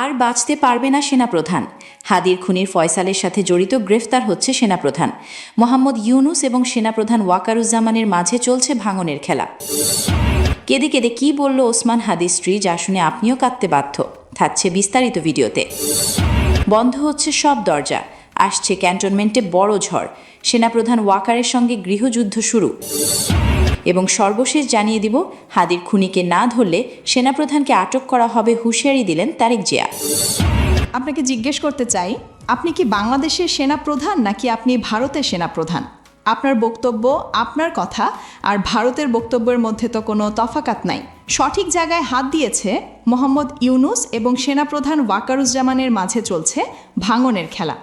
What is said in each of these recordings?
আর বাঁচতে পারবে না সেনাপ্রধান। হাদির খুনির ফয়সালের সাথে জড়িত গ্রেফতার হচ্ছে সেনাপ্রধান। মোহাম্মদ ইউনুস এবং সেনাপ্রধান ওয়াকারুজ্জামানের মাঝে চলছে ভাঙনের খেলা। কেঁদে কেঁদে কী বলল ওসমান হাদির স্ত্রী যা শুনে আপনিও কাঁদতে বাধ্য? থাকছে বিস্তারিত ভিডিওতে। বন্ধ হচ্ছে সব দরজা। আসছে ক্যান্টনমেন্টে বড় ঝড়। সেনাপ্রধান ওয়াকারের সঙ্গে গৃহযুদ্ধ শুরু। এবং সর্বশেষ জানিয়ে দিব, হাদির খুনিকে না ধরলে সেনাপ্রধানকে আটক করা হবে হুঁশিয়ারি দিলেন তারেক জিয়া। আপনাকে জিজ্ঞেস করতে চাই, আপনি কি বাংলাদেশের সেনা প্রধান নাকি আপনি ভারতের সেনা প্রধান আপনার বক্তব্য, আপনার কথা, আর ভারতের বক্তব্যের মধ্যে তো কোনো তফাকাত নাই। সঠিক জায়গায় হাত দিয়েছে মোহাম্মদ ইউনুস এবং সেনাপ্রধান ওয়াকারুজ্জামানের মাঝে চলছে ভাঙনের খেলা।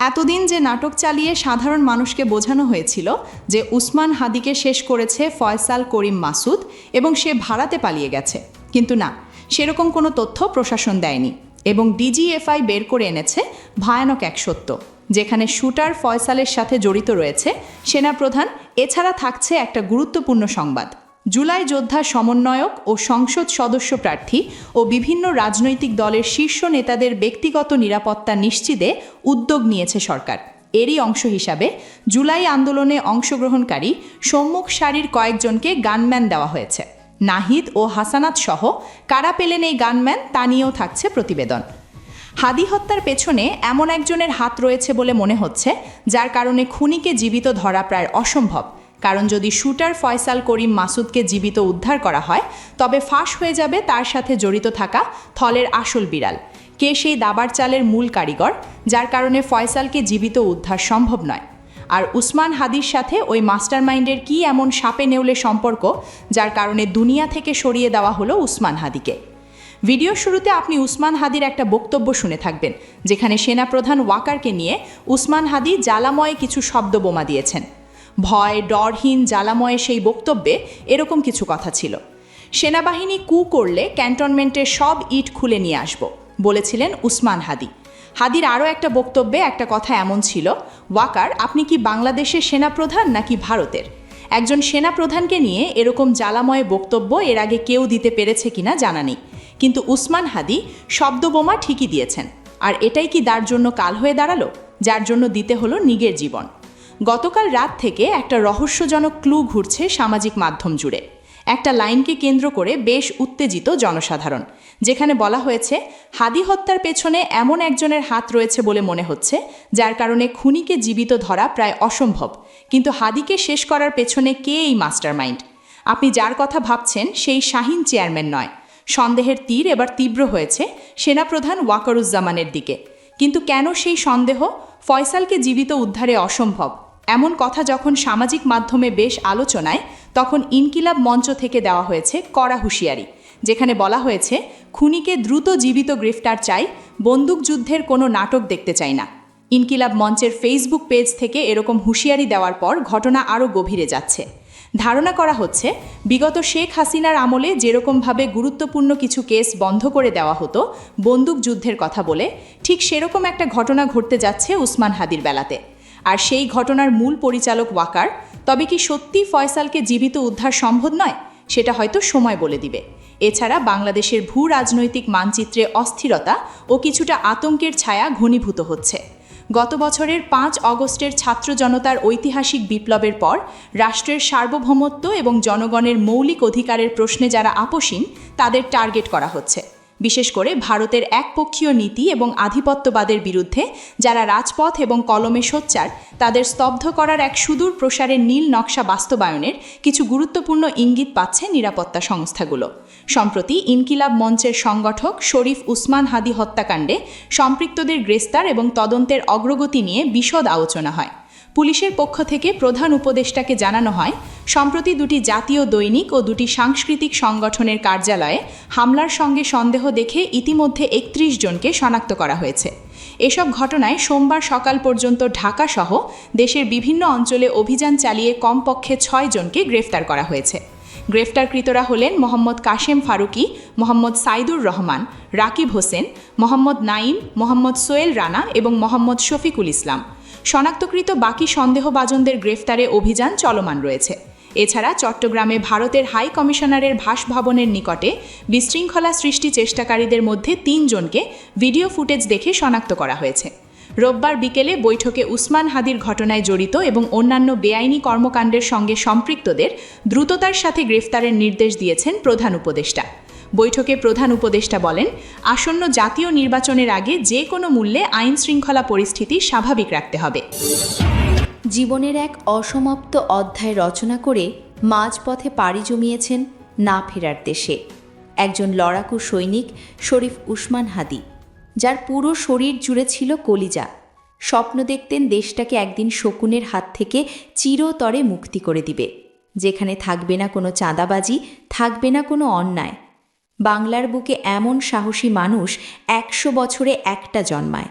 এতদিন যে নাটক চালিয়ে সাধারণ মানুষকে বোঝানো হয়েছিল যে উসমান হাদিকে শেষ করেছে ফয়সাল করিম মাসুদ এবং সে ভাড়াতে পালিয়ে গেছে। কিন্তু না, সেরকম কোনো তথ্য প্রশাসন দেয়নি এবং ডিজিএফআই বের করে এনেছে ভয়ানক এক সত্য, যেখানে শুটার ফয়সালের সাথে জড়িত রয়েছে সেনাপ্রধান। এছাড়া থাকছে একটা গুরুত্বপূর্ণ সংবাদ। জুলাই যোদ্ধা সমন্বয়ক ও সংসদ সদস্য প্রার্থী ও বিভিন্ন রাজনৈতিক দলের শীর্ষ নেতাদের ব্যক্তিগত নিরাপত্তা নিশ্চিতে উদ্যোগ নিয়েছে সরকার। এরই অংশ হিসাবে জুলাই আন্দোলনে অংশগ্রহণকারী সম্মুখ সারির কয়েকজনকে গানম্যান দেওয়া হয়েছে। নাহিদ ও হাসানাত সহ কারা পেলেন এই গানম্যান তা নিয়েও থাকছে প্রতিবেদন। হাদি হত্যার পেছনে এমন একজনের হাত রয়েছে বলে মনে হচ্ছে, যার কারণে খুনিকে জীবিত ধরা প্রায় অসম্ভব। কারণ যদি শুটার ফয়সাল করিম মাসুদকে জীবিত উদ্ধার করা হয়, তবে ফাঁস হয়ে যাবে তার সাথে জড়িত থাকা থলের আসল বিড়াল। কে সেই দাবার চালের মূল কারিগর, যার কারণে ফয়সালকে জীবিত উদ্ধার সম্ভব নয়? আর উসমান হাদির সাথে ওই মাস্টারমাইন্ডের কী এমন সাপে নেউলে সম্পর্ক, যার কারণে দুনিয়া থেকে সরিয়ে দেওয়া হলো উসমান হাদিকে? ভিডিও শুরুতে আপনি উসমান হাদির একটা বক্তব্য শুনে থাকবেন, যেখানে সেনাপ্রধান ওয়াকারকে নিয়ে উসমান হাদি জ্বালাময়ে কিছু শব্দ বোমা দিয়েছেন। ভয় ডরহীন জ্বালাময়ে সেই বক্তব্যে এরকম কিছু কথা ছিল। সেনাবাহিনী কু করলে ক্যান্টনমেন্টের সব ইট খুলে নিয়ে আসব, বলেছিলেন উসমান হাদি। হাদির আরও একটা বক্তব্যে একটা কথা এমন ছিল, ওয়াকার, আপনি কি বাংলাদেশের সেনাপ্রধান নাকি ভারতের? একজন সেনাপ্রধানকে নিয়ে এরকম জ্বালাময় বক্তব্য এর আগে কেউ দিতে পেরেছে কিনা জানা নেই। কিন্তু উসমান হাদি শব্দবোমা ঠিকই দিয়েছেন। আর এটাই কি তার জন্য কাল হয়ে দাঁড়াল? যার জন্য দিতে হলো নিগের জীবন। গতকাল রাত থেকে একটা রহস্যজনক ক্লু ঘুরছে সামাজিক মাধ্যম জুড়ে। একটা লাইনকে কেন্দ্র করে বেশ উত্তেজিত জনসাধারণ, যেখানে বলা হয়েছে, হাদি হত্যার পেছনে এমন একজনের হাত রয়েছে বলে মনে হচ্ছে, যার কারণে খুনিকে জীবিত ধরা প্রায় অসম্ভব। কিন্তু হাদিকে শেষ করার পেছনে কে এই মাস্টারমাইন্ড? আপনি যার কথা ভাবছেন সেই শাহিন চেয়ারম্যান নয়। সন্দেহের তীর এবার তীব্র হয়েছে সেনাপ্রধান ওয়াকারুজ্জামানের দিকে। কিন্তু কেন সেই সন্দেহ? ফয়সালকে জীবিত উদ্ধারে অসম্ভব। এমন কথা যখন সামাজিক মাধ্যমে বেশ আলোচনায়, তখন ইনকিলাব মঞ্চ থেকে দেওয়া হয়েছে কড়া হুঁশিয়ারি, যেখানে বলা হয়েছে, খুনিকে দ্রুত জীবিত গ্রেফতার চাই বন্দুকযুদ্ধের কোনো নাটক দেখতে চাই না। ইনকিলাব মঞ্চের ফেসবুক পেজ থেকে এরকম হুঁশিয়ারি দেওয়ার পর ঘটনা আরও গভীরে যাচ্ছে। ধারণা করা হচ্ছে, বিগত শেখ হাসিনার আমলে যেরকমভাবে গুরুত্বপূর্ণ কিছু কেস বন্ধ করে দেওয়া হতো বন্দুকযুদ্ধের কথা বলে, ঠিক সেরকম একটা ঘটনা ঘটতে যাচ্ছে উসমান হাদির বেলাতে। আর সেই ঘটনার মূল পরিচালক ওয়াকার। তবে কি সত্যি ফয়সালকে জীবিত উদ্ধার সম্ভব নয়? সেটা হয়তো সময় বলে দিবে। এছাড়া বাংলাদেশের ভূ রাজনৈতিক মানচিত্রে অস্থিরতা ও কিছুটা আতঙ্কের ছায়া ঘনীভূত হচ্ছে। গত বছরের পাঁচ অগস্টের ছাত্র জনতার ঐতিহাসিক বিপ্লবের পর রাষ্ট্রের সার্বভৌমত্ব এবং জনগণের মৌলিক অধিকারের প্রশ্নে যারা আপোষীন তাদের টার্গেট করা হচ্ছে। বিশেষ করে ভারতের একপক্ষীয় নীতি এবং আধিপত্যবাদের বিরুদ্ধে, যারা রাজপথ এবং কলমে সোচ্চার, তাদের স্তব্ধ করার এক সুদূর প্রসারের নীল নকশা বাস্তবায়নের কিছু গুরুত্বপূর্ণ ইঙ্গিত পাচ্ছে নিরাপত্তা সংস্থাগুলো। সম্প্রতি ইনকিলাব মঞ্চের সংগঠক শরীফ উসমান হাদি হত্যাকাণ্ডে সম্পৃক্তদের গ্রেস্তার এবং তদন্তের অগ্রগতি নিয়ে বিশদ আলোচনা হয়। পুলিশের পক্ষ থেকে প্রধান উপদেষ্টাকে জানানো হয়, সম্প্রতি দুটি জাতীয় দৈনিক ও দুটি সাংস্কৃতিক সংগঠনের কার্যালয়ে হামলার সঙ্গে সন্দেহ দেখে ইতিমধ্যে একত্রিশ জনকে শনাক্ত করা হয়েছে। এসব ঘটনায় সোমবার সকাল পর্যন্ত ঢাকা সহ দেশের বিভিন্ন অঞ্চলে অভিযান চালিয়ে কমপক্ষে ছয় জনকে গ্রেফতার করা হয়েছে। গ্রেফতারকৃতরা হলেন মোহাম্মদ কাশেম ফারুকি, মোহাম্মদ সাইদুর রহমান, রাকিব হোসেন, মোহাম্মদ নাইম মোহাম্মদ সোয়েল রানা এবং মোহাম্মদ শফিকুল ইসলাম। শনাক্তকৃত বাকি সন্দেহভাজনদের গ্রেফতারে অভিযান চলমান রয়েছে। এছাড়া চট্টগ্রামে ভারতের হাই কমিশনারের ভাসভবনের নিকটে বিশৃঙ্খলা সৃষ্টি চেষ্টাকারীদের মধ্যে তিনজনকে ভিডিও ফুটেজ দেখে শনাক্ত করা হয়েছে। রোববার বিকেলে বৈঠকে উসমান হাদির ঘটনায় জড়িত এবং অন্যান্য বেআইনি কর্মকাণ্ডের সঙ্গে সম্পৃক্তদের দ্রুততার সাথে গ্রেফতারের নির্দেশ দিয়েছেন প্রধান উপদেষ্টা। বৈঠকে প্রধান উপদেষ্টা বলেন, আসন্ন জাতীয় নির্বাচনের আগে যে কোনো মূল্যে আইন শৃঙ্খলা পরিস্থিতি স্বাভাবিক রাখতে হবে। জীবনের এক অসমাপ্ত অধ্যায় রচনা করে মাঝপথে পাড়ি জমিয়েছেন না ফেরার দেশে। একজন লড়াকু সৈনিক শরীফ উসমান হাদি, যার পুরো শরীর জুড়ে ছিল কলিজা। স্বপ্ন দেখতেন দেশটাকে একদিন শকুনের হাত থেকে চিরতরে মুক্তি করে দিবে। যেখানে থাকবে না কোনো চাঁদাবাজি, থাকবে না কোনো অন্যায়। বাংলার বুকে এমন সাহসী মানুষ একশো বছরে একটা জন্মায়।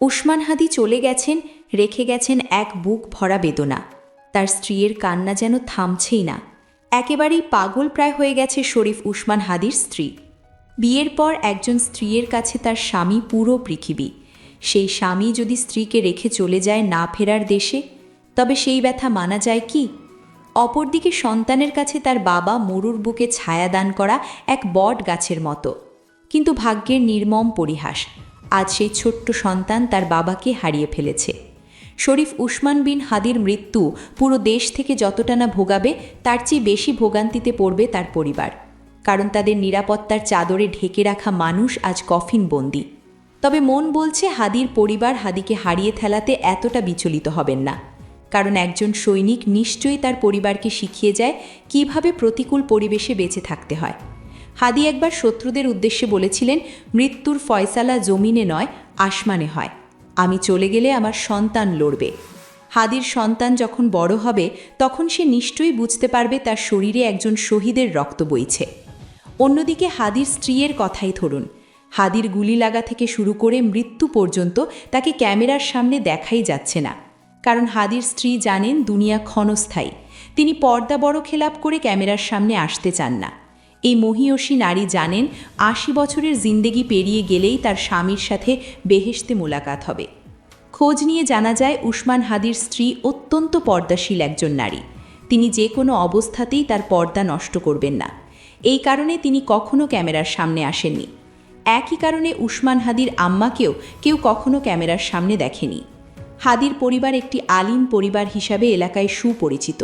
উসমান হাদি চলে গেছেন, রেখে গেছেন এক বুক ভরা বেদনা। তার স্ত্রীর কান্না যেন থামছেই না। একেবারেই পাগল প্রায় হয়ে গেছে শরীফ উসমান হাদির স্ত্রী। বিয়ের পর একজন স্ত্রীর কাছে তার স্বামী পুরো পৃথিবী। সেই স্বামী যদি স্ত্রীকে রেখে চলে যায় না ফেরার দেশে, তবে সেই ব্যথা মানা যায় কি? অপরদিকে সন্তানের কাছে তার বাবা মরুর বুকে ছায়া দান করা এক বট গাছের মতো। কিন্তু ভাগ্যের নির্মম পরিহাস, আজ সেই ছোট্ট সন্তান তার বাবাকে হারিয়ে ফেলেছে। শরীফ উসমান বিন হাদির মৃত্যু পুরো দেশ থেকে যতটা না ভোগাবে, তার চেয়ে বেশি ভোগান্তিতে পড়বে তার পরিবার। কারণ তাদের নিরাপত্তার চাদরে ঢেকে রাখা মানুষ আজ কফিন বন্দি। তবে মন বলছে হাদির পরিবার হাদিকে হারিয়ে ফেলাতে এতটা বিচলিত হবেন না। কারণ একজন সৈনিক নিশ্চয়ই তার পরিবারকে শিখিয়ে যায় কীভাবে প্রতিকূল পরিবেশে বেঁচে থাকতে হয়। হাদি একবার শত্রুদের উদ্দেশ্যে বলেছিলেন, মৃত্যুর ফয়সালা জমিনে নয়, আসমানে হয়। আমি চলে গেলে আমার সন্তান লড়বে। হাদির সন্তান যখন বড় হবে, তখন সে নিশ্চয়ই বুঝতে পারবে তার শরীরে একজন শহীদের রক্ত বইছে। অন্যদিকে হাদির স্ত্রীর কথাই ধরুন। হাদির গুলি লাগা থেকে শুরু করে মৃত্যু পর্যন্ত তাকে ক্যামেরার সামনে দেখাই যাচ্ছে না। কারণ হাদির স্ত্রী জানেন দুনিয়া ক্ষণস্থায়ী। তিনি পর্দা বড় খেলাপ করে ক্যামেরার সামনে আসতে চান না। এই মহিয়সী নারী জানেন আশি বছরের জিন্দেগি পেরিয়ে গেলেই তার স্বামীর সাথে বেহেশতে মোলাকাত হবে। খোঁজ নিয়ে জানা যায়, উসমান হাদির স্ত্রী অত্যন্ত পর্দাশীল একজন নারী। তিনি যে কোনো অবস্থাতেই তার পর্দা নষ্ট করবেন না। এই কারণে তিনি কখনো ক্যামেরার সামনে আসেননি। একই কারণে উসমান হাদির আম্মাকেও কেউ কখনো ক্যামেরার সামনে দেখেনি। হাদির পরিবার একটি আলিম পরিবার হিসাবে এলাকায় সুপরিচিত।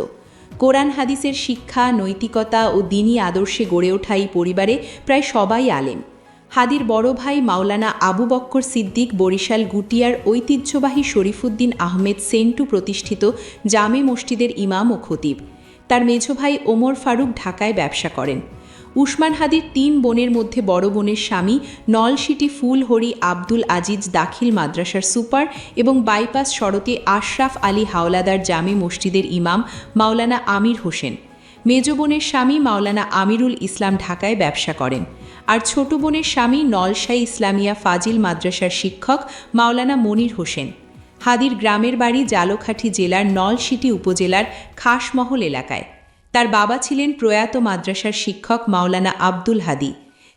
কোরআন হাদিসের শিক্ষা, নৈতিকতা ও দিনী আদর্শে গড়ে ওঠা এই পরিবারে প্রায় সবাই আলেম। হাদির বড় ভাই মাওলানা আবু বক্কর সিদ্দিক বরিশাল গুটিয়ার ঐতিহ্যবাহী শরীফুদ্দিন আহমেদ সেন্টু প্রতিষ্ঠিত জামে মসজিদের ইমাম ও খতিব। তার মেঝ ভাই ওমর ফারুক ঢাকায় ব্যবসা করেন। উসমান হাদির তিন বোনের মধ্যে বড় বোনের স্বামী নলসিটি ফুলহরি আব্দুল আজিজ দাখিল মাদ্রাসার সুপার এবং বাইপাস সড়কে আশরাফ আলী হাওলাদার জামে মসজিদের ইমাম মাওলানা আমির হোসেন। মেজ বোনের স্বামী মাওলানা আমিরুল ইসলাম ঢাকায় ব্যবসা করেন। আর ছোট বোনের স্বামী নলসাই ইসলামিয়া ফাজিল মাদ্রাসার শিক্ষক মাওলানা মনির হোসেন। হাদির গ্রামের বাড়ি জালকাঠি জেলার নলসিটি উপজেলার খাসমহল এলাকায়। তার বাবা ছিলেন প্রয়াত মাদ্রাসার শিক্ষক মাওলানা আব্দুল হাদি।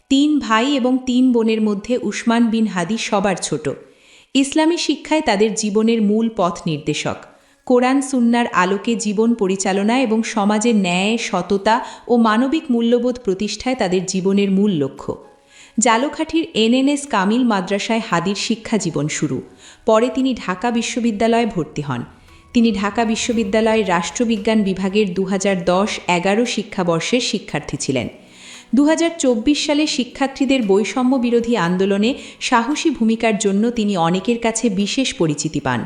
তিন ভাই এবং তিন বোনের মধ্যে উসমান বিন হাদি সবার ছোট। ইসলামী শিক্ষায় তাদের জীবনের মূল পথ নির্দেশক। কোরআন, সুন্নার আলোকে জীবন পরিচালনা এবং সমাজের ন্যায়, সততা ও মানবিক মূল্যবোধ প্রতিষ্ঠায় তাদের জীবনের মূল লক্ষ্য। জালকাঠির এনএনএস কামিল মাদ্রাসায় হাদির শিক্ষা জীবন শুরু। পরে তিনি ঢাকা বিশ্ববিদ্যালয়ে ভর্তি হন। তিনি ঢাকা বিশ্ববিদ্যালয়ের রাষ্ট্রবিজ্ঞান বিভাগের দু হাজার দশ এগারো শিক্ষাবর্ষের শিক্ষার্থী ছিলেন। দু হাজার চব্বিশ সালে শিক্ষার্থীদের বৈষম্য বিরোধী আন্দোলনে সাহসী ভূমিকার জন্য তিনি অনেকের কাছে বিশেষ পরিচিতি পান।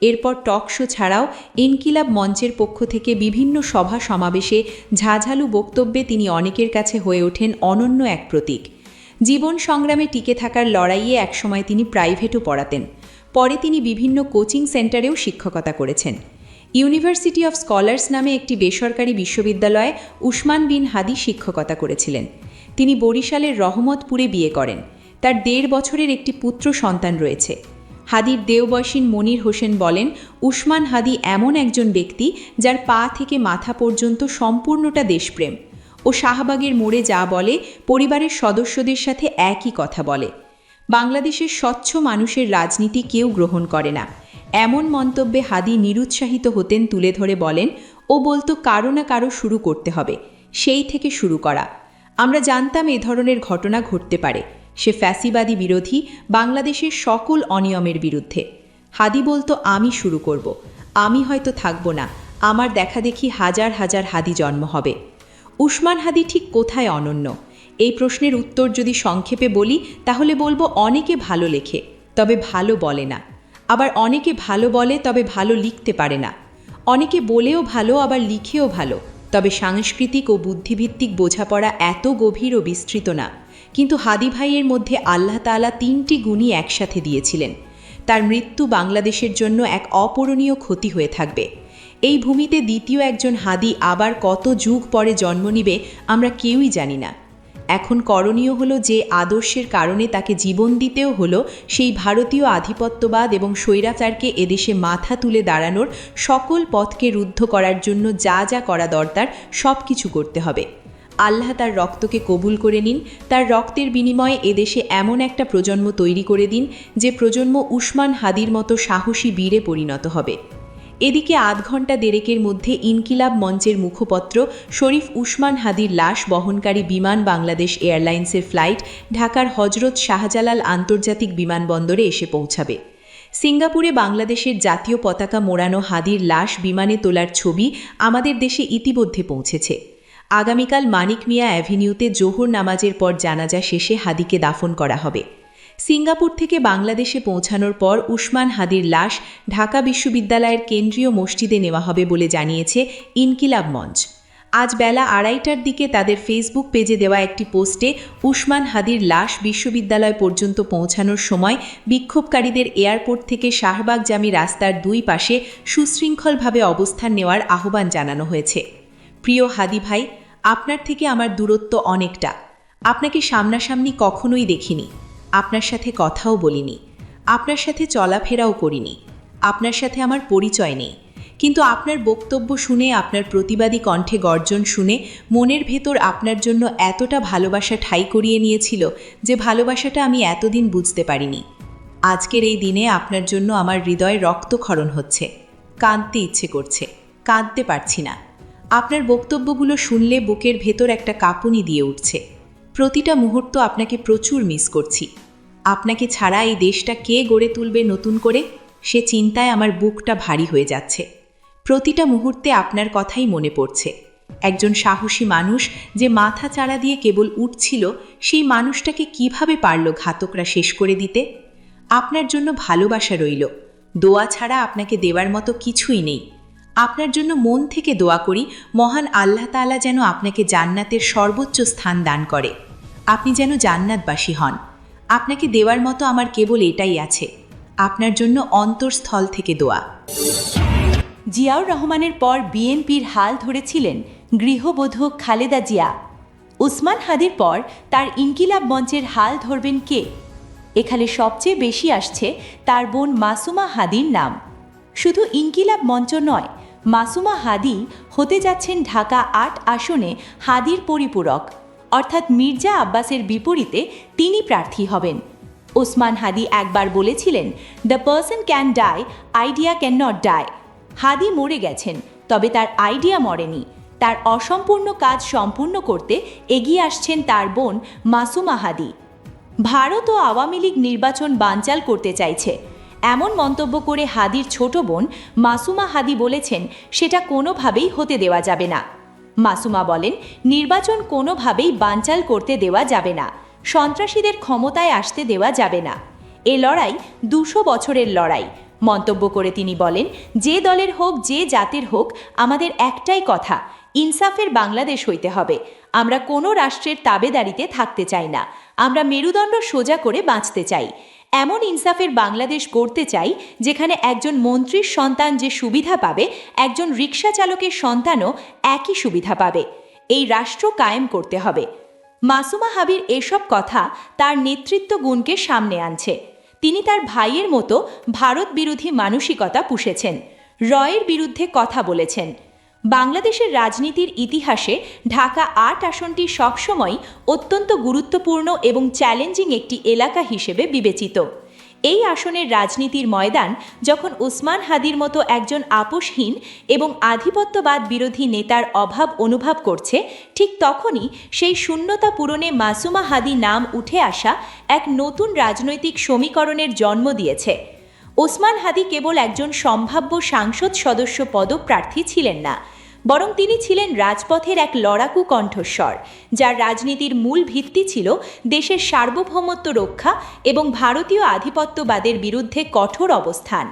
এরপর টক শো ছাড়াও ইনকিলাব মঞ্চের পক্ষ থেকে বিভিন্ন সভা সমাবেশে ঝাঝালু বক্তব্যে তিনি অনেকের কাছে হয়ে ওঠেন অনন্য এক প্রতীক। জীবন সংগ্রামে টিকে থাকার লড়াইয়ে একসময় তিনি প্রাইভেটও পড়াতেন। পরে তিনি বিভিন্ন কোচিং সেন্টারেও শিক্ষকতা করেছেন। ইউনিভার্সিটি অফ স্কলার্স নামে একটি বেসরকারি বিশ্ববিদ্যালয়ে উসমান বিন হাদি শিক্ষকতা করেছিলেন। তিনি বরিশালের রহমতপুরে বিয়ে করেন। তার দেড় বছরের একটি পুত্র সন্তান রয়েছে। হাদির দেওবয়সীন মনির হোসেন বলেন, উসমান হাদি এমন একজন ব্যক্তি যার পা থেকে মাথা পর্যন্ত সম্পূর্ণটা দেশপ্রেম। ও শাহবাগের মোড়ে যা বলে, পরিবারের সদস্যদের সাথে একই কথা বলে। বাংলাদেশের স্বচ্ছ মানুষের রাজনীতি কেউ গ্রহণ করে না। এমন মন্তব্যে হাদি নিরুৎসাহিত হতেন তুলে ধরে বলেন, ও বলতো কারও না কারও শুরু করতে হবে, সেই থেকে শুরু করা। আমরা জানতাম এ ধরনের ঘটনা ঘটতে পারে। সে ফ্যাসিবাদী বিরোধী বাংলাদেশের সকল অনিয়মের বিরুদ্ধে। হাদি বলতো, আমি শুরু করব। আমি হয়তো থাকব না। আমার দেখা দেখি হাজার হাজার হাদি জন্ম হবে। উসমান হাদি ঠিক কোথায় অনন্য? এই প্রশ্নের উত্তর যদি সংক্ষেপে বলি, তাহলে বলব অনেকে ভালো লেখে, তবে ভালো বলে না। আবার অনেকে ভালো বলে, তবে ভালো লিখতে পারে না। অনেকে বলেও ভালো, আবার লিখেও ভালো, তবে সাংস্কৃতিক ও বুদ্ধিভিত্তিক বোঝাপড়া এত গভীর ও বিস্তৃত না। কিন্তু হাদি ভাইয়ের মধ্যে আল্লাহ তাআলা তিনটি গুণই একসাথে দিয়েছিলেন। তার মৃত্যু বাংলাদেশের জন্য এক অপূরণীয় ক্ষতি হয়ে থাকবে। এই ভূমিতে দ্বিতীয় একজন হাদি আবার কত যুগ পরে জন্ম নিবে, আমরা কেউই জানি না। এখন করণীয় হলো যে আদর্শের কারণে তাকে জীবন দিতেও হলো, সেই ভারতীয় আধিপত্যবাদ এবং স্বৈরাচারকে এদেশে মাথা তুলে দাঁড়ানোর সকল পথকে রুদ্ধ করার জন্য যা যা করা দরকার, সব কিছু করতে হবে। আল্লাহ তার রক্তকে কবুল করে নিন, তার রক্তের বিনিময়ে এদেশে এমন একটা প্রজন্ম তৈরি করে দিন, যে প্রজন্ম উসমান হাদির মতো সাহসী বীরে পরিণত হবে। এদিকে আধ ঘণ্টা দেরেকের মধ্যে ইনকিলাব মঞ্চের মুখপত্র শরীফ উসমান হাদির লাশ বহনকারী বিমান বাংলাদেশ এয়ারলাইন্সের ফ্লাইট ঢাকার হজরত শাহজালাল আন্তর্জাতিক বিমানবন্দরে এসে পৌঁছাবে। সিঙ্গাপুরে বাংলাদেশের জাতীয় পতাকা মোড়ানো হাদির লাশ বিমানে তোলার ছবি আমাদের দেশে ইতিমধ্যে পৌঁছেছে। আগামীকাল মানিক মিয়া অ্যাভিনিউতে জোহর নামাজের পর জানাজা শেষে হাদিকে দাফন করা হবে। সিঙ্গাপুর থেকে বাংলাদেশে পৌঁছানোর পর উসমান হাদির লাশ ঢাকা বিশ্ববিদ্যালয়ের কেন্দ্রীয় মসজিদে নেওয়া হবে বলে জানিয়েছে ইনকিলাব মঞ্চ। আজ বেলা আড়াইটার দিকে তাদের ফেসবুক পেজে দেওয়া একটি পোস্টে উসমান হাদির লাশ বিশ্ববিদ্যালয় পর্যন্ত পৌঁছানোর সময় বিক্ষোভকারীদের এয়ারপোর্ট থেকে শাহবাগ জামি রাস্তার দুই পাশে সুশৃঙ্খলভাবে অবস্থান নেওয়ার আহ্বান জানানো হয়েছে। প্রিয় হাদি ভাই, আপনার থেকে আমার দূরত্ব অনেকটা। আপনাকে সামনাসামনি কখনোই দেখিনি। আপনার সাথে কথাও বলিনি। আপনার সাথে চলাফেরাও করিনি। আপনার সাথে আমার পরিচয় নেই। কিন্তু আপনার বক্তব্য শুনে, আপনার প্রতিবাদী কণ্ঠে গর্জন শুনে মনের ভেতর আপনার জন্য এতটা ভালোবাসা ঠাই করিয়ে নিয়েছিল যে ভালোবাসাটা আমি এতদিন বুঝতে পারিনি। আজকের এই দিনে আপনার জন্য আমার হৃদয়ে রক্তক্ষরণ হচ্ছে। কাঁদতে ইচ্ছে করছে। কাঁদতে পারছি না। আপনার বক্তব্যগুলো শুনলে বুকের ভেতর একটা কাঁপুনি দিয়ে উঠছে। প্রতিটা মুহূর্ত আপনাকে প্রচুর মিস করছি। আপনাকে ছাড়া এই দেশটা কে গড়ে তুলবে নতুন করে? সে চিন্তায় আমার বুকটা ভারী হয়ে যাচ্ছে। প্রতিটা মুহূর্তে আপনার কথাই মনে পড়ছে। একজন সাহসী মানুষ যে মাথা চাড়া দিয়ে কেবল উঠছিল, সেই মানুষটাকে কীভাবে পারল ঘাতকরা শেষ করে দিতে? আপনার জন্য ভালোবাসা রইল। দোয়া ছাড়া আপনাকে দেওয়ার মতো কিছুই নেই। আপনার জন্য মন থেকে দোয়া করি, মহান আল্লাহ তাআলা যেন আপনাকে জান্নাতের সর্বোচ্চ স্থান দান করে। আপনি যেন জান্নাতবাসী হন। আপনাকে দেওয়ার মতো আমার কেবল এটাই আছে। আপনার জন্য অন্তরস্থল থেকে দোয়া। জিয়াউর রহমানের পর বিএনপির হাল ধরেছিলেন গৃহবধূ খালেদা জিয়া। উসমান হাদির পর তার ইনকিলাব মঞ্চের হাল ধরবেন কে? এখানে সবচেয়ে বেশি আসছে তার বোন মাসুমা হাদির নাম। শুধু ইনকিলাব মঞ্চ নয়, মাসুমা হাদি হতে যাচ্ছেন ঢাকা আট আসনে হাদির পরিপূরক। অর্থাৎ মির্জা আব্বাসের বিপরীতে তিনি প্রার্থী হবেন। ওসমান হাদি একবার বলেছিলেন the person can die idea can not die Hadi মরে গেছেন, তবে তার আইডিয়া মরেনি। তার অসম্পূর্ণ কাজ সম্পূর্ণ করতে এগিয়ে আসছেন তার বোন মাসুমা হাদি। ভারত ও আওয়ামী লীগ নির্বাচন বানচাল করতে চাইছে। এমন মন্তব্য করে হাদির ছোট বোন মাসুমা হাদি বলেছেন, সেটা কোনোভাবেই হতে দেওয়া যাবে না। মাসুমা বলেন, নির্বাচন কোনোভাবেই বানচাল করতে দেওয়া যাবে না। সন্ত্রাসীদের ক্ষমতায় আসতে দেওয়া যাবে না। এ লড়াই দুশো বছরের লড়াই। মন্তব্য করে তিনি বলেন, যে দলের হোক, যে জাতির হোক, আমাদের একটাই কথা, ইনসাফের বাংলাদেশ হইতে হবে। আমরা কোনো রাষ্ট্রের তাবেদারিতে থাকতে চাই না। আমরা মেরুদণ্ড সোজা করে বাঁচতে চাই। এমন ইনসাফের বাংলাদেশ গড়তে চাই, যেখানে একজন মন্ত্রীর সন্তান যে সুবিধা পাবে, একজন রিক্সা চালকের সন্তানও একই সুবিধা পাবে। এই রাষ্ট্র কায়েম করতে হবে। মাসুমা হাবির এসব কথা তার নেতৃত্ব গুণকে সামনে আনছে। তিনি তার ভাইয়ের মতো ভারত বিরোধী মানসিকতা পুষেছেন। রয়ের বিরুদ্ধে কথা বলেছেন। বাংলাদেশের রাজনীতির ইতিহাসে ঢাকা আট আসনটি সবসময় অত্যন্ত গুরুত্বপূর্ণ এবং চ্যালেঞ্জিং একটি এলাকা হিসেবে বিবেচিত। এই আসনের রাজনীতির ময়দান যখন উসমান হাদির মতো একজন আপোষহীন এবং আধিপত্যবাদ বিরোধী নেতার অভাব অনুভব করছে, ঠিক তখনই সেই শূন্যতা পূরণে মাসুমা হাদি নাম উঠে আসা এক নতুন রাজনৈতিক সমীকরণের জন্ম দিয়েছে। ওসমান হাদি কেবল একজন সম্ভাব্য সাংসদ সদস্য পদপ্রার্থী ছিলেন না, বরং তিনি ছিলেন রাজপথের এক লড়াকু কণ্ঠস্বর, যার রাজনীতির মূল ভিত্তি ছিল দেশের সার্বভৌমত্ব রক্ষা এবং ভারতীয় আধিপত্যবাদের বিরুদ্ধে কঠোর অবস্থান।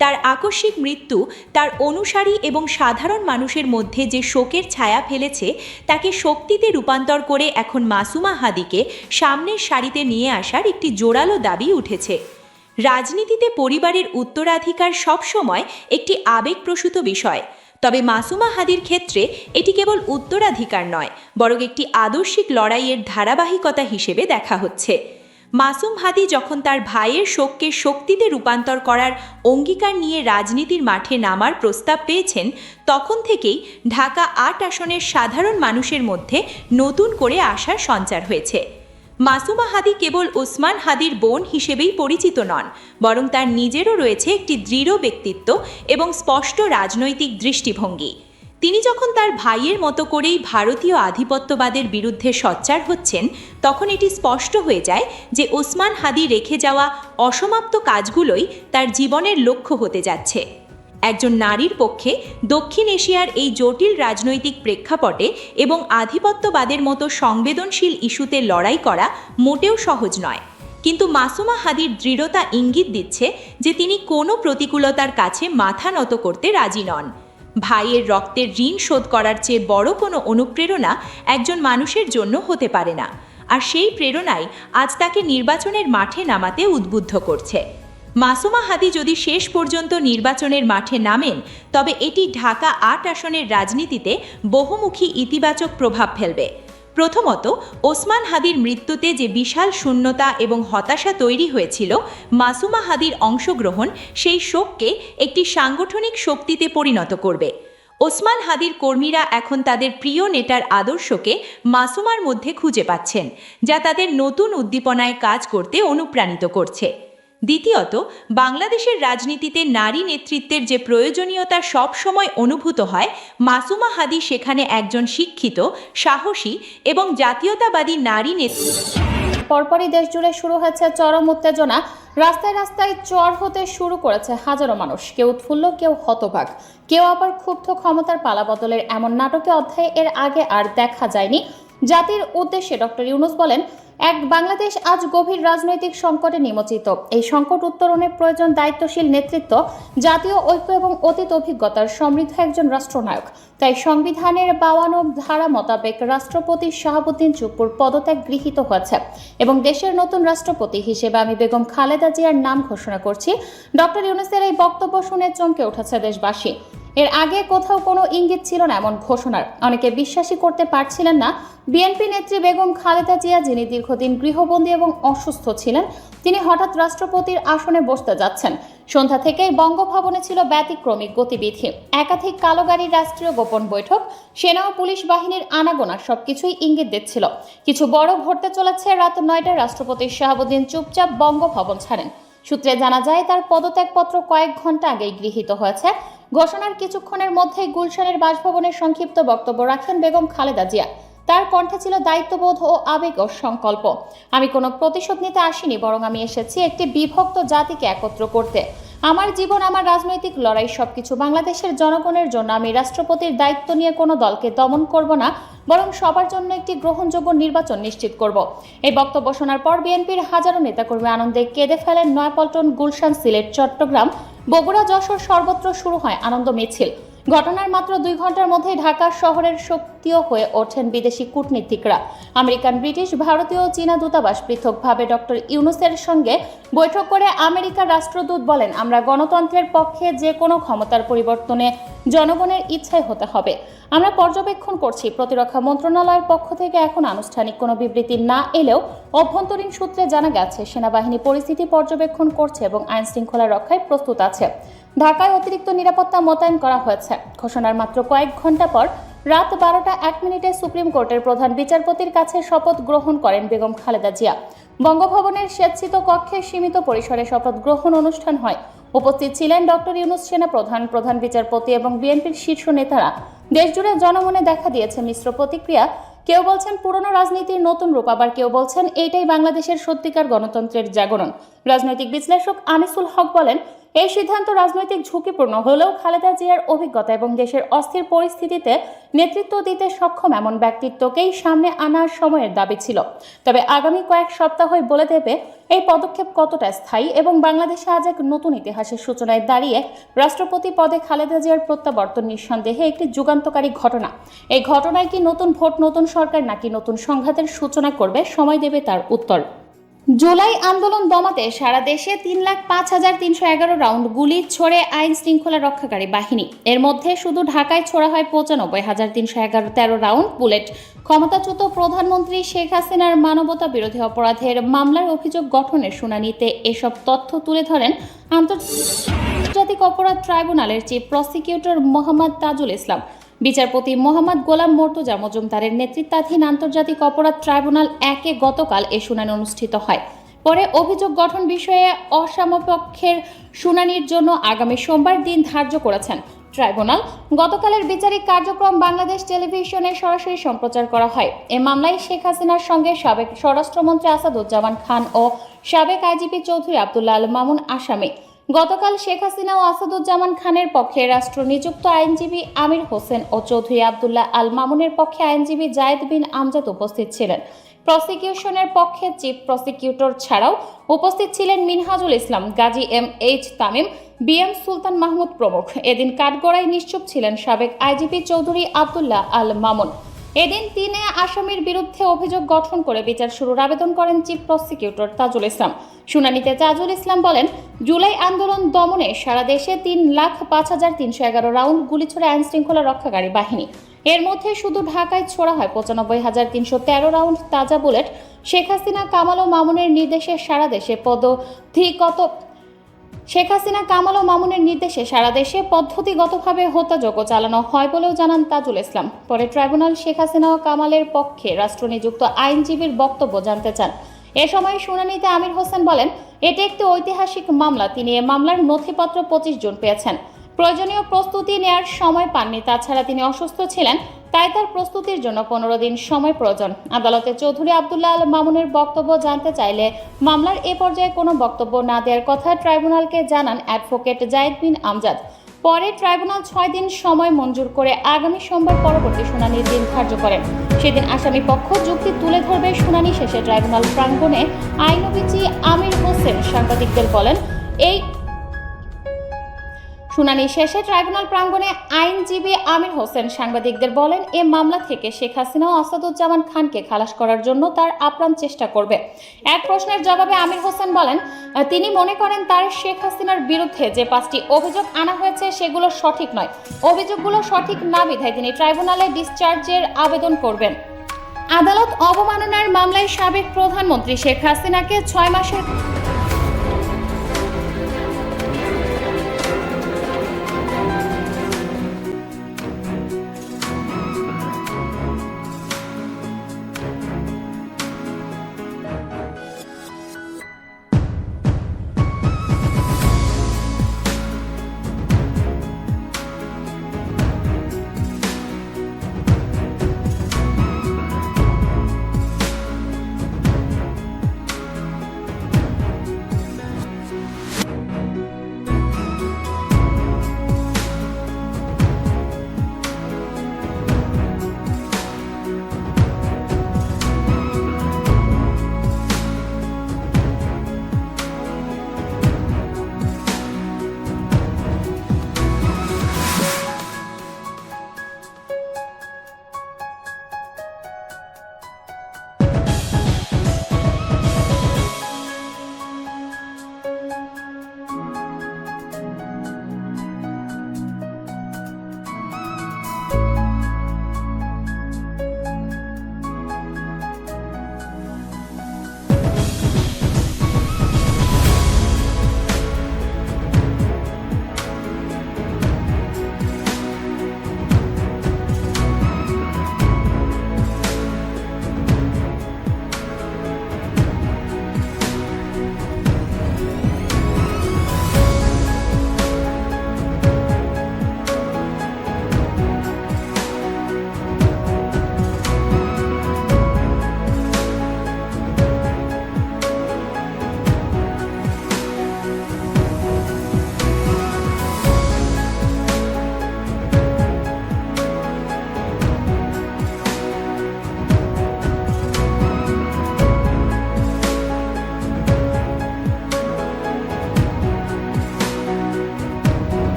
তার আকস্মিক মৃত্যু তার অনুসারী এবং সাধারণ মানুষের মধ্যে যে শোকের ছায়া ফেলেছে, তাকে শক্তিতে রূপান্তর করে এখন মাসুমা হাদিকে সামনের সারিতে নিয়ে আসার একটি জোরালো দাবি উঠেছে। রাজনীতিতে পরিবারের উত্তরাধিকার সবসময় একটি আবেগপ্রসূত বিষয়। তবে মাসুমা হাদির ক্ষেত্রে এটি কেবল উত্তরাধিকার নয়, বরং একটি আদর্শিক লড়াইয়ের ধারাবাহিকতা হিসেবে দেখা হচ্ছে। মাসুম হাদি যখন তার ভাইয়ের শোককে শক্তিতে রূপান্তর করার অঙ্গীকার নিয়ে রাজনীতির মাঠে নামার প্রস্তাব পেয়েছেন, তখন থেকেই ঢাকা আট আসনের সাধারণ মানুষের মধ্যে নতুন করে আসার সঞ্চার হয়েছে। মাসুমা হাদি কেবল ওসমান হাদির বোন হিসেবেই পরিচিত নন, বরং তার নিজেরও রয়েছে একটি দৃঢ় ব্যক্তিত্ব এবং স্পষ্ট রাজনৈতিক দৃষ্টিভঙ্গি। তিনি যখন তার ভাইয়ের মতো করেই ভারতীয় আধিপত্যবাদের বিরুদ্ধে সোচ্চার হচ্ছেন, তখন এটি স্পষ্ট হয়ে যায় যে ওসমান হাদি রেখে যাওয়া অসমাপ্ত কাজগুলোই তার জীবনের লক্ষ্য হতে যাচ্ছে। একজন নারীর পক্ষে দক্ষিণ এশিয়ার এই জটিল রাজনৈতিক প্রেক্ষাপটে এবং আধিপত্যবাদের মতো সংবেদনশীল ইস্যুতে লড়াই করা মোটেও সহজ নয়। কিন্তু মাসুমা হাদির দৃঢ়তা ইঙ্গিত দিচ্ছে যে তিনি কোনো প্রতিকূলতার কাছে মাথা নত করতে রাজি নন। ভাইয়ের রক্তের ঋণ শোধ করার চেয়ে বড় কোনো অনুপ্রেরণা একজন মানুষের জন্য হতে পারে না। আর সেই প্রেরণাই আজ তাকে নির্বাচনের মাঠে নামাতে উদ্বুদ্ধ করছে। মাসুমা হাদি যদি শেষ পর্যন্ত নির্বাচনের মাঠে নামেন, তবে এটি ঢাকা আট আসনের রাজনীতিতে বহুমুখী ইতিবাচক প্রভাব ফেলবে। প্রথমত, ওসমান হাদির মৃত্যুতে যে বিশাল শূন্যতা এবং হতাশা তৈরি হয়েছিল, মাসুমা হাদির অংশগ্রহণ সেই শোককে একটি সাংগঠনিক শক্তিতে পরিণত করবে। ওসমান হাদির কর্মীরা এখন তাদের প্রিয় নেতার আদর্শকে মাসুমার মধ্যে খুঁজে পাচ্ছেন, যা তাদের নতুন উদ্দীপনায় কাজ করতে অনুপ্রাণিত করছে। দ্বিতীয়ত, বাংলাদেশের রাজনীতিতে নারী নেতৃত্বের যে প্রয়োজনীয়তা সব সময় অনুভূত হয়, মাসুমা হাদি সেখানে একজন শিক্ষিত, সাহসী এবং জাতীয়তাবাদী নারী নেতৃত্ব পরপরই দেশ জুড়ে শুরু হয়েছে চরম উত্তেজনা। রাস্তায় রাস্তায় চর হতে শুরু করেছে হাজারো মানুষ। কেউ উৎফুল্ল, কেউ হতবাক কেউ আবার ক্ষুব্ধ ক্ষমতার পালাবদলের এমন নাটকে অধ্যায় এর আগে আর দেখা যায়নি। জাতির উদ্দেশ্যে ডক্টর ইউনুস বলেন, এক বাংলাদেশ আজ গভীর রাজনৈতিক সংকটে নিমজ্জিত। এই সংকট উত্তরণের প্রয়োজন দায়িত্বশীল নেতৃত্ব, জাতীয় ঐক্য এবং অতীত অভিজ্ঞতার সমৃদ্ধ একজন রাষ্ট্রনায়ক। তাই সংবিধানের বাওয়ানো ধারা মোতাবেক রাষ্ট্রপতি শাহাবুদ্দিন চুপ্পুর পদত্যাগ গৃহীত হয়েছে এবং দেশের নতুন রাষ্ট্রপতি হিসেবে আমি বেগম খালেদা জিয়ার নাম ঘোষণা করছি। ডক্টর ইউনুসের এই বক্তব্য শুনে চমকে উঠেছে দেশবাসী। এর আগে কোথাও কোনো ইঙ্গিত ছিল না এমন ঘোষণার। অনেকে বিশ্বাসই করতে পারছিলেন না। বিএনপি নেত্রী বেগম খালেদা জিয়া, যিনি দীর্ঘদিন গৃহবন্দী এবং অসুস্থ ছিলেন, তিনি হঠাৎ রাষ্ট্রপতির আসনে বসতে যাচ্ছেন। সন্ধ্যা থেকেই বঙ্গভবনে ছিল ব্যতিক্রমিক গতিবিধি। একাধিক কালো গাড়ির রাষ্ট্রীয় গোপন বৈঠক, সেনা ও পুলিশ বাহিনীর আনাগোনা সবকিছুই ইঙ্গিত দিচ্ছিল। কিছু বড় ঘটতে চলেছে রাত নয়টায় রাষ্ট্রপতি শাহাবুদ্দিন চুপচাপ বঙ্গভবন ছাড়েন। সূত্রে জানা যায়, তার পদত্যাগপত্র কয়েক ঘণ্টা আগেই গৃহীত হয়েছে। ঘোষণার কিছুক্ষণের মধ্যেই গুলশানের বাসভবনের সংক্ষিপ্ত বক্তব্য রাখেন বেগম খালেদা জিয়া। তার কণ্ঠে ছিল দায়িত্ববোধ ও আবেগ ও সংকল্প। আমি কোনো প্রতিশোধ নিতে আসিনি, বরং আমি এসেছি একটি বিভক্ত জাতিকে একত্র করতে। আমার জীবন, আমার রাজনৈতিক লড়াই সবকিছু বাংলাদেশের জনগণের জন্য আমি রাষ্ট্রপতির দায়িত্ব নিয়ে কোনো দলকে দমন করব না, বরং সবার জন্য একটি গ্রহণযোগ্য নির্বাচন নিশ্চিত করব। এই বক্তব্য শোনার পর বিএনপির হাজারো নেতাকর্মী আনন্দে কেঁদে ফেলেন নয়াপল্টন গুলশান সিলেট, চট্টগ্রাম, বগুড়া, যশোর সর্বত্র শুরু হয় আনন্দ মিছিল। ঘটনার মাত্র দুই ঘণ্টার মধ্যে ঢাকা শহরের শক্তিও হয়ে ওঠেন বিদেশি কূটনীতিকরা। আমেরিকান, ব্রিটিশ, ভারতীয় চীনা দূতাবাস পৃথকভাবে ডক্টর ইউনুসের সঙ্গে বৈঠক করে আমেরিকার রাষ্ট্রদূত বলেন, আমরা গণতন্ত্রের পক্ষে যে কোনো ক্ষমতার পরিবর্তনে জনগণের ইচ্ছায় হতে হবে। আমরা পর্যবেক্ষণ করছি, প্রতিরক্ষা মন্ত্রণালয়ের পক্ষ থেকে এখন আনুষ্ঠানিক কোনো বিবৃতি না এলেও অভ্যন্তরীণ সূত্রে জানা গেছে, সেনাবাহিনী পরিস্থিতি পর্যবেক্ষণ করছে এবং আইন শৃঙ্খলা রক্ষায় প্রস্তুত আছে। ঢাকায় অতিরিক্ত নিরাপত্তা মোতায়েন করা হয়েছে। ঘোষণার মাত্র কয়েক ঘণ্টা পর রাত বারোটা এক মিনিটে সুপ্রিম কোর্টের প্রধান বিচারপতির কাছে শপথ গ্রহণ করেন বেগম খালেদা জিয়া। বঙ্গভবনের স্বেচ্ছিত কক্ষে সীমিত পরিসরে শপথ গ্রহণ অনুষ্ঠান হয়। উপস্থিত ছিলেন ডক্টর ইউনুস সেনা প্রধান প্রধান বিচারপতি এবং বিএনপির শীর্ষ নেতারা। দেশজুড়ে জনমনে দেখা দিয়েছে মিশ্র প্রতিক্রিয়া। কেউ বলছেন পুরনো রাজনীতির নতুন রূপ, আবার কেউ বলছেন এইটাই বাংলাদেশের সত্যিকার গণতন্ত্রের জাগরণ। রাজনৈতিক বিশ্লেষক আনিসুল হক বলেন এই সিদ্ধান্ত রাজনৈতিক ঝুঁকিপূর্ণ হলেও খালেদা জিয়ার অভিজ্ঞতা এবং দেশের অস্থির পরিস্থিতিতে নেতৃত্ব দিতে সক্ষম এমন ব্যক্তিত্বকেই সামনে আনার সময়ের দাবি ছিল। তবে আগামী কয়েক সপ্তাহই বলে দেবে এই পদক্ষেপ কতটা স্থায়ী এবং বাংলাদেশে আজ এক নতুন ইতিহাসের সূচনায় দাঁড়িয়ে রাষ্ট্রপতি পদে খালেদা জিয়ার প্রত্যাবর্তন নিঃসন্দেহে একটি যুগান্তকারী ঘটনা। এই ঘটনায় কি নতুন ভোট, নতুন সরকার নাকি নতুন সংঘাতের সূচনা করবে, সময় দেবে তার উত্তর। জুলাই আন্দোলন দমাতে সারা দেশে তিন লাখ পাঁচ হাজার তিনশো এগারো রাউন্ড গুলি ছড়ে আইন শৃঙ্খলা রক্ষাকারী বাহিনী। এর মধ্যে শুধু ঢাকায় ছোড়া হয় পঁচানব্বই হাজার তিনশো এগারো তেরো রাউন্ড বুলেট। ক্ষমতাচ্যুত প্রধানমন্ত্রী শেখ হাসিনার মানবতা বিরোধী অপরাধের মামলার অভিযোগ গঠনের শুনানিতে এসব তথ্য তুলে ধরেন আন্তর্জাতিক অপরাধ ট্রাইব্যুনালের চিফ প্রসিকিউটর মোহাম্মদ তাজুল ইসলাম। বিচারপতি মোহাম্মদ গোলাম মর্তুজা মজুমদারের নেতৃত্বাধীন আন্তর্জাতিক অপরাধ ট্রাইব্যুনাল একে গতকাল এ শুনানি অনুষ্ঠিত হয়। পরে অভিযোগ গঠন বিষয়ে অসমপক্ষের শুনানির জন্য আগামী সোমবার দিন ধার্য করেছেন। ট্রাইব্যুনাল গতকালের বিচারিক কার্যক্রম বাংলাদেশ টেলিভিশনে সরাসরি সম্প্রচার করা হয়। এ মামলায় শেখ হাসিনার সঙ্গে সাবেক স্বরাষ্ট্রমন্ত্রী আসাদুজ্জামান খান ও সাবেক আইজিপি চৌধুরী আবদুল্লাহ আল মামুন আসামি। গতকাল শেখ হাসিনা ও আসাদুজ্জামান খানের পক্ষে রাষ্ট্র নিযুক্ত আইনজীবী আমির হোসেন ও চৌধুরী আবদুল্লাহ আল মামুনের পক্ষে আইনজীবী জায়েদ বিন আমজাদ উপস্থিত ছিলেন। প্রসিকিউশনের পক্ষে চিফ প্রসিকিউটর ছাড়াও উপস্থিত ছিলেন Minhajul Islam, Gazi M H Tamim, B M Sultan Mahmud প্রমুখ। এদিন কাঠগড়ায় নিশ্চুপ ছিলেন সাবেক আইজিপি চৌধুরী আবদুল্লাহ আল মামুন। এদিন তিনে আসামির বিরুদ্ধে অভিযোগ গঠন করে বিচার শুরুর আবেদন করেন চিফ প্রসিকিউটর তাজুল ইসলাম। শুনানিতে তাজুল ইসলাম বলেন, জুলাই আন্দোলন দমনে সারা দেশে তিন লাখ পাঁচ হাজার তিনশো এগারো রাউন্ড গুলি ছড়ে আইন শৃঙ্খলা রক্ষাকারী বাহিনী। এর মধ্যে শুধু ঢাকায় ছোড়া হয় পঁচানব্বই হাজার তিনশো তেরো রাউন্ড তাজা বুলেট। শেখ হাসিনা, কামাল ও মামুনের নির্দেশে সারা দেশে পদধিগত শেখ হাসিনা, কামাল ও মামুনের নির্দেশে সারা দেশে পদ্ধতিগতভাবে হত্যাযজ্ঞ চালানো হয় বলেও জানান তাজুল ইসলাম। পরে ট্রাইব্যুনাল শেখ হাসিনা ও কামালের পক্ষে রাষ্ট্র নিযুক্ত আইনজীবীর বক্তব্য জানতে চান। এ সময় শুনানিতে আমির হোসেন বলেন, এটি একটি ঐতিহাসিক মামলা। তিনি এ মামলার নথিপত্র পঁচিশ জন পেয়েছেন। প্রয়োজনীয় প্রস্তুতি নেয়ার সময় পাননি। তাছাড়া তিনি অসুস্থ ছিলেন। তাই তার প্রস্তুতির জন্য পনেরো দিন সময় প্রয়োজন। আদালতে চৌধুরী আবদুল্লাহ আল মামুনের বক্তব্য জানতে চাইলে মামলার এ পর্যায়ে কোনো বক্তব্য না দেওয়ার কথা ট্রাইব্যুনালকে জানান অ্যাডভোকেট জায়েদ বিন আমজাদ। পরে ট্রাইব্যুনাল ছয় দিন সময় মঞ্জুর করে আগামী সোমবার পরবর্তী শুনানির দিন ধার্য করেন। সেদিন আসামি পক্ষ যুক্তি তুলে ধরবে শুনানি শেষে ট্রাইব্যুনাল প্রাঙ্গণে আইনবিচি আমির হোসেন সাংবাদিকদের বলেন, এই শুনানি শেষে ট্রাইব্যুনাল প্রাঙ্গণে আইনজীবী আমির হোসেন সাংবাদিকদের বলেন, এ মামলা থেকে শেখ হাসিনা ও আসাদুজ্জামান খানকে খালাস করার জন্য তার আপ্রাণ চেষ্টা করবে। এক প্রশ্নের জবাবে আমির হোসেন বলেন, তিনি মনে করেন তার শেখ হাসিনার বিরুদ্ধে যে পাঁচটি অভিযোগ আনা হয়েছে সেগুলো সঠিক নয়। অভিযোগগুলো সঠিক না বিধায় তিনি ট্রাইব্যুনালে ডিসচার্জের আবেদন করবেন। আদালত অবমাননার মামলায় সাবেক প্রধানমন্ত্রী শেখ হাসিনাকে ছয় মাসের